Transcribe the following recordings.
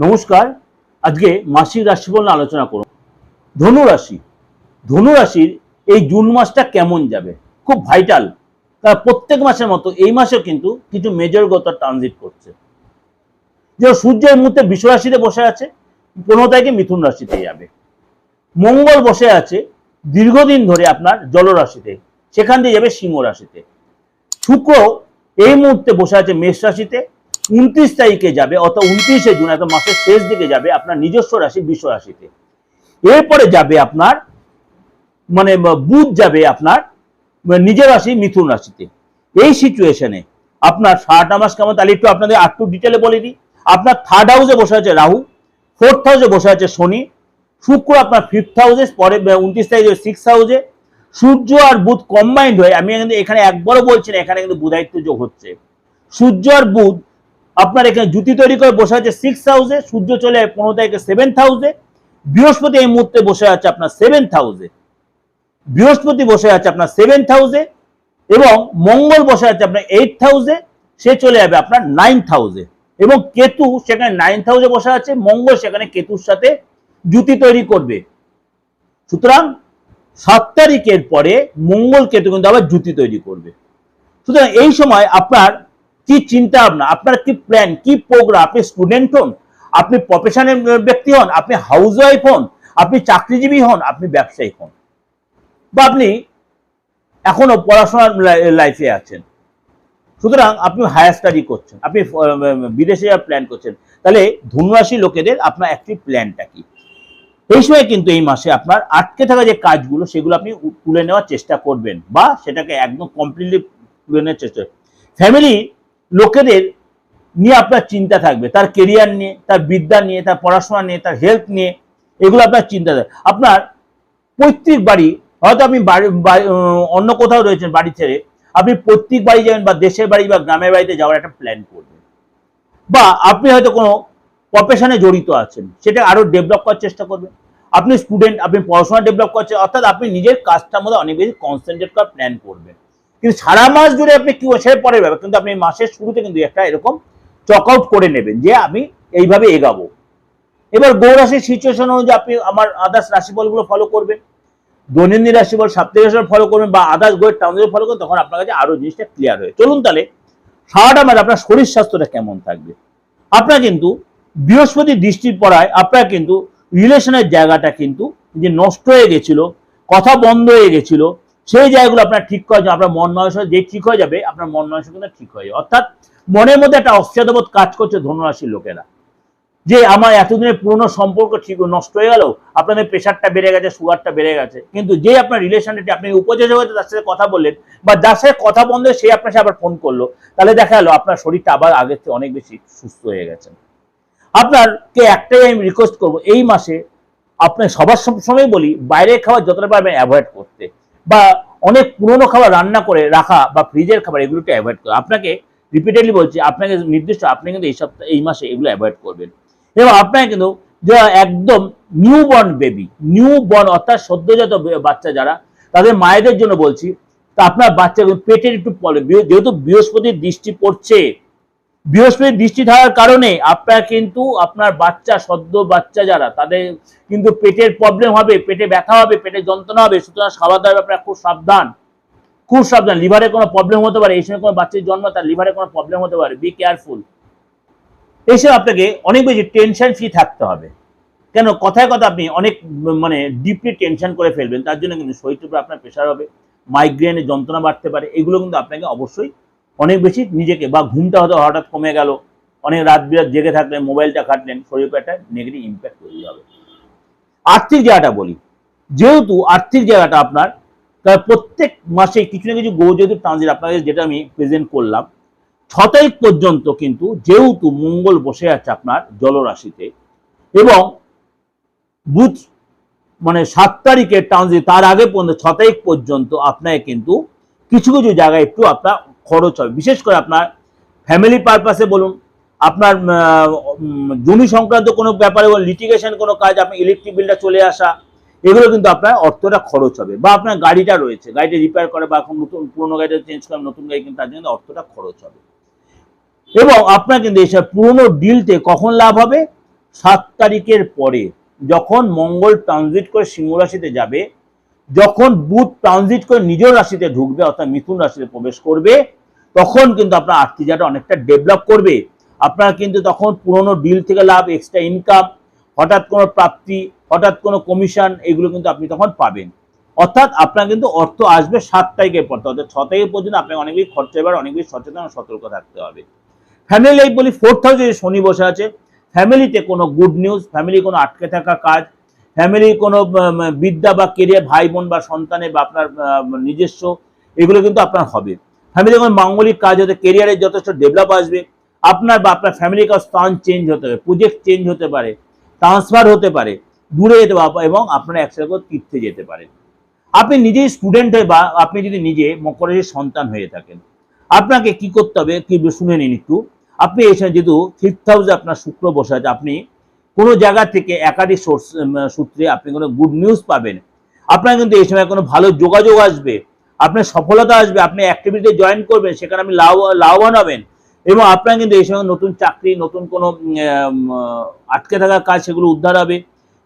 নমস্কার। আজকে মাসিক রাশিফল নিয়ে আলোচনা করব। ধনু রাশি। ধনু রাশির এই জুন মাসটা কেমন যাবে? খুব ভাইটাল তার প্রত্যেক মাসের মতো এই মাসেও কিন্তু কিছু মেজর গতার ট্রানজিট করছে। যে সূর্যের মুহূর্তে বিশ্ব রাশিতে বসে আছে, পনেরো তারিখে মিথুন রাশিতে যাবে। মঙ্গল বসে আছে, দীর্ঘদিন ধরে আপনার জলরাশিতে সেখান দিয়ে যাবে সিংহ রাশিতে। শুক্র এই মুহূর্তে বসে আছে মেষ রাশিতে উনত্রিশ তারিখে যাবে, অর্থাৎ উনত্রিশে জুন, একদম মাসের শেষ দিকে যাবে আপনার নিজস্ব রাশি, বিশ্ব রাশিতে। এরপরে যাবে আপনার মানে বুধ যাবে আপনার নিজের রাশি, মিথুন রাশিতে। এই সিচুয়েশনে আপনার সারাটা মাস কেমন? তাহলে একটু আপনাদের আটটু ডিটেলে বলে দিই। আপনার থার্ড হাউসে বসে আছে রাহু ফোর্থ হাউসে বসে আছে শনি, শুক্র আপনার ফিফথ হাউসে পরে উনত্রিশ তারিখে সিক্স হাউসে সূর্য আর বুধ কম্বাইন্ড হয়ে, আমি কিন্তু এখানে একবারও বলছি না, এখানে কিন্তু বুধায়িত্ব যোগ হচ্ছে। সূর্য আর বুধ আপনার এখানে জুতি তৈরি করে বসে আছে সিক্স হাউসে সূর্য চলে যায় পনেরো তারিখে সেভেন্থ হাউসে বৃহস্পতি এই মুহূর্তে বসে আছে আপনার সেভেন্থ হাউসে বৃহস্পতি বসে আছে আপনার সেভেন্থ হাউসে এবং মঙ্গল বসে আছে আপনার এইট হাউসে সে চলে যাবে আপনার নাইন্থ হাউসে এবং কেতু সেখানে নাইন্থ হাউসে বসে আছে, মঙ্গল সেখানে কেতুর সাথে জুতি তৈরি করবে। সুতরাং সাত তারিখের পরে মঙ্গল কেতু কিন্তু আবার জুতি তৈরি করবে। সুতরাং এই সময় আপনার কি চিন্তা ভাবনা আপনার কি প্ল্যান কি প্রোগ্রাম আপনি স্টুডেন্ট হন, আপনি প্রফেশনের ব্যক্তি হন, আপনি হাউস ওয়াইফ হন, আপনি চাকরিজীবী হন, আপনি ব্যবসায়িক হন বা আপনি এখনও পড়াশোনার লাইফে আছেন। সুতরাং আপনি হায়ার স্টাডি করছেন, আপনি বিদেশে যাওয়ার প্ল্যান করছেন, তাহলে ধনুরাশি লোকেদের আপনার একটি প্ল্যানটা কি? এই সময় কিন্তু এই মাসে আপনার আটকে থাকা যে কাজগুলো, সেগুলো আপনি তুলে নেওয়ার চেষ্টা করবেন বা সেটাকে একদম কমপ্লিটলি তুলে নেওয়ার চেষ্টা ফ্যামিলি লোকেদের নিয়ে আপনার চিন্তা থাকবে। তার কেরিয়ার নিয়ে, তার বিদ্যা নিয়ে, তার পড়াশোনা নিয়ে, তার হেলথ নিয়ে, এগুলো আপনার চিন্তা থাকবে। আপনার পৈতৃক বাড়ি, হয়তো আপনি বাড়ি অন্য কোথাও রয়েছেন বাড়ি ছেড়ে, আপনি পৈতৃক বাড়ি যাবেন বা দেশের বাড়ি বা গ্রামের বাড়িতে যাওয়ার একটা প্ল্যান করবেন। বা আপনি হয়তো কোনো প্রফেশনে জড়িত আছেন, সেটা আরও ডেভেলপ করার চেষ্টা করবেন। আপনি স্টুডেন্ট আপনি পড়াশোনা ডেভেলপ করছেন, অর্থাৎ আপনি নিজের কাজটার মধ্যে অনেক বেশি কনসেন্ট্রেট করার প্ল্যান করবেন। কিন্তু সারা মাস জুড়ে আপনি কি সেটা পরে ব্যাপার কিন্তু আপনি মাসের শুরুতে কিন্তু একটা এরকম চক আউট করে নেবেন যে আমি এইভাবে এগাবো। এবার গৌরাশির সিচুয়েশন অনুযায়ী আপনি আমার আদার্স রাশিফলগুলো ফলো করবেন। দৈনন্দিন রাশিফল, সাপ্তাহিক রাশিফল ফলো করবেন বা আদার্স গোয়ের টাউনের ফলো করবেন, তখন আপনার কাছে আরও জিনিসটা ক্লিয়ার হয়ে চলুন তাহলে, সারাটা মাস আপনার শরীর স্বাস্থ্যটা কেমন থাকবে? আপনার কিন্তু বৃহস্পতি দৃষ্টির পড়ায়, আপনার কিন্তু রিলেশনের জায়গাটা কিন্তু যে নষ্ট হয়ে গেছিল, কথা বন্ধ হয়ে গেছিল সেই জায়গাগুলো আপনার ঠিক করা যাবে আপনার মন মানসিক যে ঠিক হয়ে যাবে, আপনার মন মানসিক কিন্তু ঠিক হয়ে যাবে। অর্থাৎ মনের মধ্যে একটা অস্থিরতাবোধ কাজ করছে ধনুরাশির লোকেরা। যে আমার এতদিনের পুরনো সম্পর্ক ঠিক নষ্ট হয়ে গেল, আপনাদের প্রেশারটা বেড়ে গেছে, সুগারটা বেড়ে গেছে, কিন্তু যে আপনার রিলেশনটি আপনি উপযোগ হয়েছে তার সাথে কথা বললেন, বা যার সাথে কথা বন্ধ সে আপনার সাথে আবার ফোন করল, তাহলে দেখা গেলো আপনার শরীরটা আবার আগের থেকে অনেক বেশি সুস্থ হয়ে গেছে। আপনারকে একটাই আমি রিকোয়েস্ট করব, এই মাসে আপনি সবার সব- সময় বলি, বাইরের খাবার যতটা পারবেন অ্যাভয়েড করতে। বা অনেক পুরনো খাবার রান্না করে রাখা বা ফ্রিজের খাবার এগুলোকে অ্যাভয়েড করে। আপনাকে রিপিটেডলি বলছি, আপনাকে নির্দিষ্ট, আপনি কিন্তু এই সপ্তাহে, এই মাসে এগুলো অ্যাভয়েড করবেন। এবং আপনাকে কিন্তু একদম new born baby new born অর্থাৎ সদ্যজাত বাচ্চা যারা, তাদের মায়েদের জন্য বলছি, তা আপনার বাচ্চা পেটের একটু যেহেতু বৃহস্পতির দৃষ্টি পড়ছে। বৃহস্পতির দৃষ্টি থাকার কারণে আপনার কিন্তু আপনার বাচ্চা, সদ্য বাচ্চা যারা, তাদের কিন্তু পেটের প্রবলেম হবে, পেটে ব্যথা হবে, পেটে যন্ত্রণা হবে, সুতরাং খাওয়া দাওয়া আপনার খুব সাবধান। খুব সাবধান লিভারে কোনো প্রবলেম হতে পারে, এই সময় কোনো বাচ্চার জন্ম, তার লিভারে কোনো প্রবলেম হতে পারে বি কেয়ারফুল এসব আপনাকে অনেক বেশি টেনশন ফ্রি থাকতে হবে। কেন? কথায় কথা আপনি অনেক মানে ডিপলি টেনশন করে ফেলবেন, তার জন্য কিন্তু উপর আপনার প্রেশার হবে মাইগ্রেনের যন্ত্রণা বাড়তে পারে, এগুলো কিন্তু আপনাকে অবশ্যই অনেক বেশি নিজেকে, বা ঘুমটা হয়তো হঠাৎ কমে গেল। অনেক রাত বিরাত জেগে থাকলেন, মোবাইলটা ঘাটলেন শরীরের উপর একটা নেগেটিভ ইম্প্যাক্ট তৈরি হবে। আর্থিক জায়গাটা বলি। যেহেতু আর্থিক জায়গাটা আপনার প্রত্যেক মাসে কিছু না কিছু গো যেহেতু ট্রানজিট আপনাদের যেটা আমি প্রেজেন্ট করলাম, ছ তারিখ পর্যন্ত কিন্তু যেহেতু মঙ্গল বসে আছে আপনার জলরাশিতে, এবং বুধ মানে সাত তারিখের ট্রানজিট তার আগে পর্যন্ত, ছ তারিখ পর্যন্ত আপনাকে কিন্তু কিছু কিছু জায়গায় একটু আপনার খরচ হবে বিশেষ করে আপনার ফ্যামিলি পারপাসে বলুন, আপনার জমি সংক্রান্ত কোনো ব্যাপারে বলুন লিটিগেশন কোনো কাজ আপনার ইলেকট্রিক বিলটা চলে আসা, এগুলো কিন্তু আপনার অর্থটা খরচ হবে বা আপনার গাড়িটা রয়েছে, গাড়িটা রিপেয়ার করে বা এখন নতুন, পুরোনো গাড়িটা চেঞ্জ করে, নতুন গাড়ি কিন্তু তার জন্য অর্থটা খরচ হবে। এবং আপনার কিন্তু এইসব পুরোনো ডিলতে কখন লাভ হবে? সাত তারিখের পরে, যখন মঙ্গল ট্রানজিট করে সিংহ রাশিতে যাবে যখন বুধ ট্রানজিট করে নিজ রাশিতে ঢুকবে, অর্থাৎ মিথুন রাশিতে প্রবেশ করবে, তখন কিন্তু আপনার আর্থিক অনেকটা ডেভেলপ করবে। আপনার কিন্তু তখন পুরনো ডিল থেকে লাভ এক্সট্রা ইনকাম হঠাৎ কোনো প্রাপ্তি, হঠাৎ কোনো কমিশন এগুলো কিন্তু আপনি তখন পাবেন। অর্থাৎ আপনার কিন্তু অর্থ আসবে সাত তারিখের পর, অর্থাৎ ছ তারিখ পর্যন্ত আপনাকে অনেক বেশি খরচা এবার অনেক বেশি সচেতন সতর্ক থাকতে হবে। ফ্যামিলি লাইফ বলি ফোর্থ হাউসে শনি বসে আছে ফ্যামিলিতে কোনো গুড নিউজ ফ্যামিলি কোনো আটকে থাকা কাজ ফ্যামিলি কোনো বিদ্যা বা কেরিয়ার ভাই বোন বা সন্তানে বা আপনার নিজস্ব, এগুলো কিন্তু আপনার হবে। ফ্যামিলি কোনো মাঙ্গলিক কাজ হতে কেরিয়ারের যথেষ্ট ডেভেলপ আসবে, আপনার বা আপনার ফ্যামিলির কাছে স্থান চেঞ্জ হতে পারে প্রজেক্ট চেঞ্জ হতে পারে ট্রান্সফার হতে পারে, দূরে যেতে পারে এবং আপনারা একসাথে তীর্থে যেতে পারেন। আপনি নিজেই স্টুডেন্ট হয়ে বা আপনি যদি নিজে মকরের সন্তান হয়ে থাকেন, আপনাকে কি করতে হবে? কি শুনে নিন একটু। আপনি এসে যেহেতু ফিফথ হাউসে আপনার শুক্র বসে আছে, আপনি কোনো জায়গা থেকে একাধিক সোর্স সূত্রে আপনি কোনো গুড নিউজ পাবেন। আপনার কিন্তু এই সময় কোনো ভালো যোগাযোগ আসবে, আপনার সফলতা আসবে, আপনি অ্যাক্টিভিটিতে জয়েন করবেন, সেখানে আপনি লাভ, লাভবান হবেন। এবং আপনার কিন্তু এই সময় নতুন চাকরি, নতুন কোনো আটকে থাকা কাজ সেগুলো উদ্ধার হবে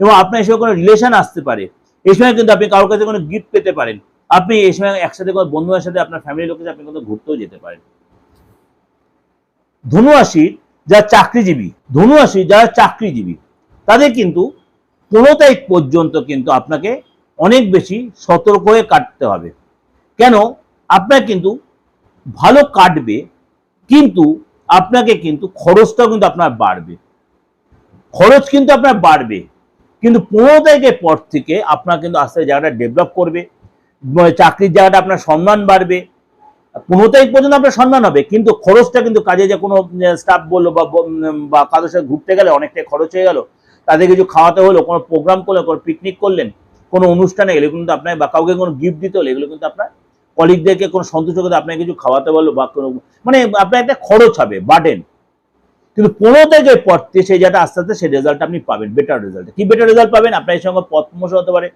এবং আপনার এই সময় কোনো রিলেশন আসতে পারে। এই সময় কিন্তু আপনি কারোর কাছে কোনো গিফট পেতে পারেন। আপনি এই সময় একসাথে কোনো বন্ধুদের সাথে আপনার ফ্যামিলির লোকের সাথে আপনি কিন্তু ঘুরতেও যেতে পারেন। ধনু রাশির যারা চাকরিজীবী, ধনু রাশি যারা চাকরিজীবী, তাদের কিন্তু পনেরো তারিখ পর্যন্ত কিন্তু আপনাকে অনেক বেশি সতর্ক হয়ে কাটতে হবে। কেন? আপনার কিন্তু ভালো কাটবে, কিন্তু আপনাকে কিন্তু খরচটাও কিন্তু আপনার বাড়বে। খরচ কিন্তু আপনার বাড়বে, কিন্তু পনেরো তারিখের পর থেকে আপনার কিন্তু আস্তে জায়গাটা ডেভেলপ করবে, চাকরির জায়গাটা আপনার সম্মান বাড়বে পনেরো তারিখ পর্যন্ত আপনার সন্ধান হবে, কিন্তু খরচটা কিন্তু কাজে যে কোনো স্টাফ বলল বা কারোর সাথে ঘুরতে গেলে অনেকটাই খরচ হয়ে গেল। তাদের কিছু খাওয়াতে হলো, কোনো প্রোগ্রাম করলেন, কোনো পিকনিক করলেন, কোনো অনুষ্ঠানে এগুলো কিন্তু আপনার বা কাউকে কোনো গিফট দিতে হলো, এগুলো কিন্তু আপনার কলিগদেরকে কোনো সন্তুষ্ট করতে আপনাকে কিছু খাওয়াতে বলল বা কোনো মানে আপনার একটা খরচ হবে বাটেন কিন্তু পনেরো তারিখের পর থেকে সেই যেটা আস্তে আস্তে, সেই রেজাল্ট আপনি পাবেন বেটার রেজাল্ট কি বেটার রেজাল্ট পাবেন? আপনার সঙ্গে পথ হতে পারে।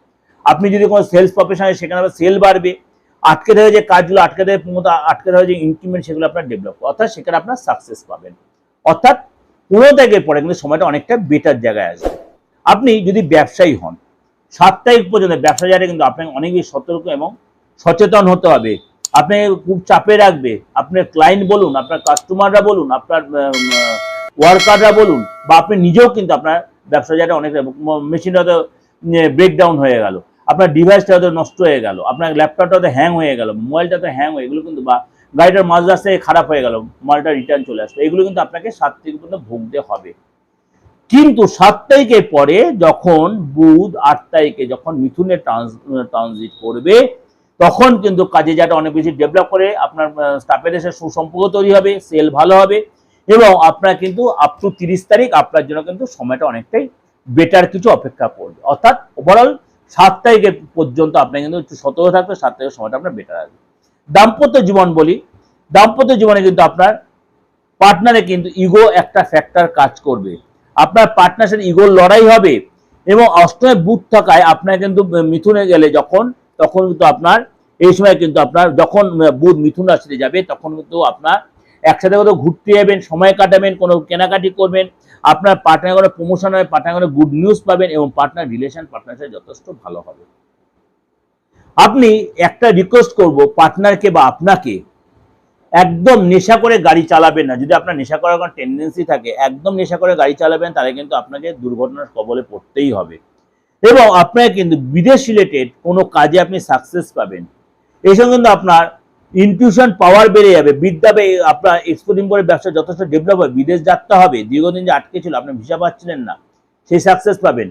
আপনি যদি কোনো সেলস প্রফেশনে সেখানে সেল বাড়বে। আটকে থাকে যে কাজগুলো, আটকে থাকে প্রমোদ আটকে থাকে যে ইনক্রিমেন্ট সেগুলো আপনার ডেভেলপ অর্থাৎ সেখানে আপনার সাকসেস পাবেন। অর্থাৎ পনেরো তারিখের পরে কিন্তু সময়টা অনেকটা বেটার জায়গায় আসবে। আপনি যদি ব্যবসায়ী হন তারিখ পর্যন্ত ব্যবসা জায়গাটা কিন্তু আপনাকে অনেক বেশি সতর্ক এবং সচেতন হতে হবে। আপনাকে খুব চাপে রাখবে। আপনার ক্লায়েন্ট বলুন, আপনার কাস্টমাররা বলুন, আপনার ওয়ার্কাররা বলুন, বা আপনি নিজেও কিন্তু আপনার ব্যবসা জায়গাটা অনেক মেশিনটা হয়তো ব্রেকডাউন হয়ে গেল। আপনার ডিভাইসটা হয়তো নষ্ট হয়ে গেল, আপনার ল্যাপটপটা হয়তো হ্যাং হয়ে গেল মোবাইলটা তো হ্যাং হয়ে, এগুলো কিন্তু বা গাড়িটার মাঝ রাস্তায় খারাপ হয়ে গেল, মালটা রিটার্ন চলে আসলো, এগুলো কিন্তু আপনাকে সাত তারিখ পর্যন্ত ভুগতে হবে। কিন্তু সাত তারিখের পরে যখন বুধ আট তারিখে যখন মিথুনে ট্রানজিট করবে, তখন কিন্তু কাজে যাটা অনেক বেশি ডেভেলপ করে, আপনার স্টাফের এসে সুসম্পর্ক তৈরি হবে সেল ভালো হবে এবং আপনার কিন্তু আপ টু তিরিশ তারিখ আপনার জন্য কিন্তু সময়টা অনেকটাই বেটার কিছু অপেক্ষা করবে। অর্থাৎ ওভারঅল সাত তারিখের পর্যন্ত আপনার কিন্তু একটু সতর্ক থাকবে সাত তারিখের সময়টা আপনার বেটার আসবে দাম্পত্য জীবন বলি, দাম্পত্য জীবনে কিন্তু আপনার পার্টনারে কিন্তু ইগো একটা ফ্যাক্টর কাজ করবে। আপনার পার্টনার সাথে ইগোর লড়াই হবে এবং অষ্টমে বুধ থাকায় আপনার কিন্তু মিথুনে গেলে যখন, তখন কিন্তু আপনার, এই সময় কিন্তু আপনার যখন বুধ মিথুন রাশিতে যাবে, তখন কিন্তু আপনার একসাথে কোথাও ঘুরতে যাবেন, সময় কাটাবেন, কোনো কেনাকাটি করবেন আপনার পার্টনার প্রমোশন হবে পার্টনার গুড নিউজ পাবেন এবং পার্টনার রিলেশন পার্টনার সাথে যথেষ্ট ভালো হবে। আপনি একটা রিকোয়েস্ট করব পার্টনারকে বা আপনাকে, একদম নেশা করে গাড়ি চালাবেন না। যদি আপনার নেশা করার কোনো টেন্ডেন্সি থাকে, একদম নেশা করে গাড়ি চালাবেন, তাহলে কিন্তু আপনাকে দুর্ঘটনার কবলে পড়তেই হবে। এবং আপনাকে কিন্তু বিদেশ রিলেটেড কোনো কাজে আপনি সাকসেস পাবেন। এই সঙ্গে কিন্তু আপনার ইনটিউশন পাওয়ার বেড়ে যাবে। বিদ্যা আপনার এক্সপোর্ট ইম্পোর্টের ব্যবসা যথেষ্ট ডেভেলপ হবে। বিদেশ যাত্রা হবে। দীর্ঘদিন যে আটকে ছিল, আপনি ভিসা পাচ্ছিলেন না। সেই সাকসেস পাবেন।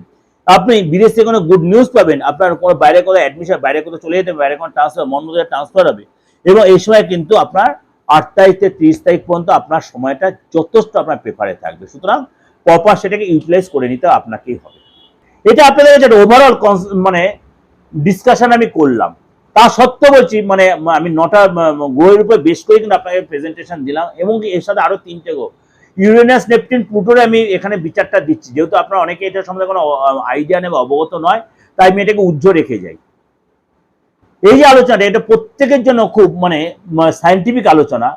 আপনি বিদেশ থেকে কোনো গুড নিউজ পাবেন। আপনার কোনো বাইরে কোনো অ্যাডমিশন বাইরে কোথাও চলে যেতে বাইরে কোনো ট্রান্সফার মন মতো ট্রান্সফার হবে। এবং এই সময় কিন্তু আপনার আট তারিখ থেকে ত্রিশ তারিখ পর্যন্ত আপনার সময়টা যথেষ্ট আপনার পেপারে থাকবে। সুতরাং প্রপার সেটাকে ইউটিলাইজ করে নিতে আপনাকেই হবে। এটা আপনাদের কাছে ওভারঅল মানে ডিসকাশন আমি করলাম। তা সত্ত্বেও বলছি মানে আমি নটা গ্রহের উপর বেশ করে কিন্তু আপনাকে প্রেজেন্টেশন দিলাম এবং এর সাথে আরও তিনটে গ্রহ। ইউরেনাস নেপটিন প্লুটোরে আমি এখানে বিচারটা দিচ্ছি। যেহেতু আপনারা অনেকে এটা সম্বন্ধে কোনো আইডিয়া নেবে অবগত নয়, তাই আমি এটাকে উজ্জ্ব রেখে যাই। এই যে আলোচনাটা, এটা প্রত্যেকের জন্য খুব মানে সায়েন্টিফিক আলোচনা।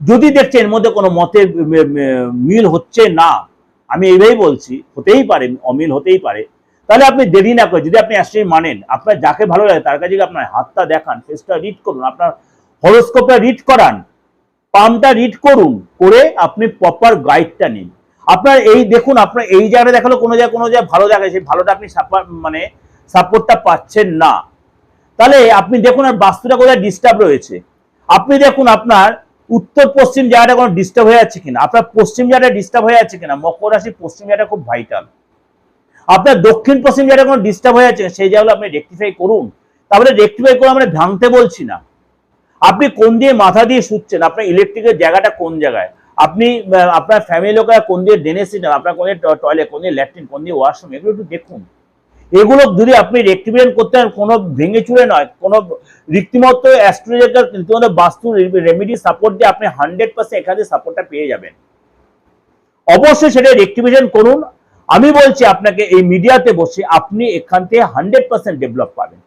যদি দেখছেন, এর মধ্যে কোনো মতের মিল হচ্ছে না, আমি এইভাবেই বলছি, হতেই পারে, অমিল হতেই পারে তাহলে আপনি দেরি না করে, যদি আপনি অ্যাস্ট্রোলজি মানেন, আপনার যাকে ভালো লাগে তার কাছে আপনার হাতটা দেখান ফেসটা রিড করুন, আপনার হরোস্কোপটা রিড করান পামটা রিড করুন, করে আপনি প্রপার গাইডটা নিন। আপনার এই দেখুন, আপনার এই জায়গাটা দেখাল, কোনো জায়গায় কোনো জায়গায় ভালো দেখায়, সেই ভালোটা আপনি মানে সাপোর্টটা পাচ্ছেন না। তাহলে আপনি দেখুন, আর বাস্তুটা কোথায় ডিস্টার্ব রয়েছে। আপনি দেখুন, আপনার উত্তর পশ্চিম জায়গাটা কোনো ডিস্টার্ব হয়ে যাচ্ছে কিনা, আপনার পশ্চিম জায়গাটা ডিস্টার্ব হয়ে যাচ্ছে কিনা, মকর রাশি পশ্চিম জায়গাটা খুব ভাইটাল আপনার দক্ষিণ পশ্চিম জায়গাটা কোনো ডিস্টার্ব হয়ে যাচ্ছে সেই জায়গাগুলো আপনি রেকটিফাই করুন। তারপরে রেকটিফাই করে আমরা ভাঙতে বলছি না। আপনি কোন দিয়ে মাথা দিয়ে শুচ্ছেন? আপনার ইলেকট্রিকের জায়গাটা কোন জায়গায়? আপনি আপনার ফ্যামিলি লোকেরা কোন দিয়ে ড্রেনেজ সিস্টেম আপনার কোন দিয়ে টয়লেট কোন দিয়ে ল্যাট্রিন কোন দিয়ে ওয়াশরুম এগুলো একটু দেখুন। এগুলো যদি আপনি রেক্টিফিকেশন করতে পারেন কোনো ভেঙে চুরে নয়, কোনো রীতিমতো অ্যাস্ট্রোলজিক্যাল রীতিমতো বাস্তু রেমিডি সাপোর্ট দিয়ে আপনি হান্ড্রেড পার্সেন্ট এখানে সাপোর্টটা পেয়ে যাবেন। অবশ্যই সেটা রেক্টিফিকেশন করুন। আমি বলছি আপনাকে এই মিডিয়াতে বসে আপনি এখান থেকে হান্ড্রেড পার্সেন্ট ডেভেলপ পাবেন।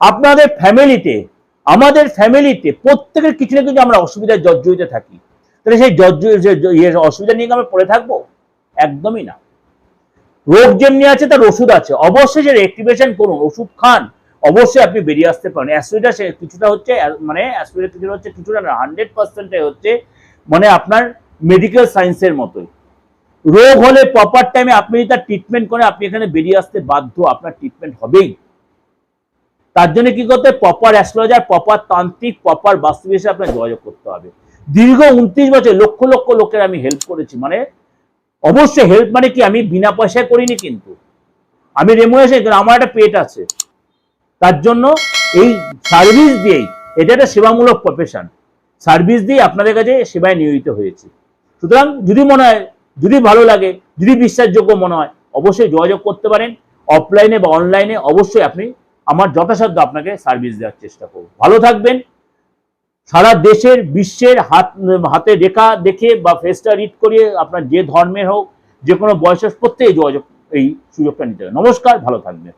আপনাদের ফ্যামিলিতে, আমাদের ফ্যামিলিতে প্রত্যেকের কিছু না কিছু আমরা অসুবিধায় জর্জরিত থাকি। তাহলে সেই জর্জর, যে ইয়ে অসুবিধা নিয়ে আমরা পড়ে থাকব? একদমই না। রোগ যেমনি আছে, তার ওষুধ আছে। অবশ্যই সে রেক্টিভেশন করুন, ওষুধ খান। অবশ্যই আপনি বেরিয়ে আসতে পারেন। অ্যাসিডটা সে কিছুটা হচ্ছে মানে অ্যাসিডের কিছুটা হচ্ছে কিছুটা না, হান্ড্রেড পার্সেন্টে হচ্ছে মানে আপনার মেডিকেল সায়েন্সের মতোই। রোগ হলে প্রপার টাইমে আপনি তার ট্রিটমেন্ট করেন আপনি এখানে বেরিয়ে আসতে বাধ্য, আপনার ট্রিটমেন্ট হবেই। তার জন্য কি করতে proper astrologer proper tantrik proper vastu হিসেবে আপনার যোগাযোগ করতে হবে। দীর্ঘ উনত্রিশ বছর, লক্ষ লক্ষ লোকের আমি হেল্প করেছি। মানে অবশ্যই হেল্প মানে কি? আমি বিনা পয়সায় করিনি কিন্তু। আমি রেমুনেশন কিন্তু আমার একটা পেট আছে। তার জন্য এই সার্ভিস দিয়েই, এটা একটা সেবামূলক প্রফেশন সার্ভিস দিয়ে আপনাদের কাছে সেবায় নিয়োজিত হয়েছে। সুতরাং যদি মনে হয় যদি ভালো লাগে, যদি বিশ্বাসযোগ্য মনে হয়, অবশ্যই যোগাযোগ করতে পারেন। অফলাইনে বা অনলাইনে অবশ্যই আপনি আমার যথাসাধ্য আপনাকে সার্ভিস দেওয়ার চেষ্টা করব। ভালো থাকবেন। সারা দেশের, বিশ্বের হাত, হাতে রেখা দেখে বা ফেসটা রিড করিয়ে আপনার যে ধর্মের হোক যে কোনো বয়সের প্রত্যেকে যোগাযোগ, এই সুযোগটা নিতে হবে নমস্কার, ভালো থাকবেন।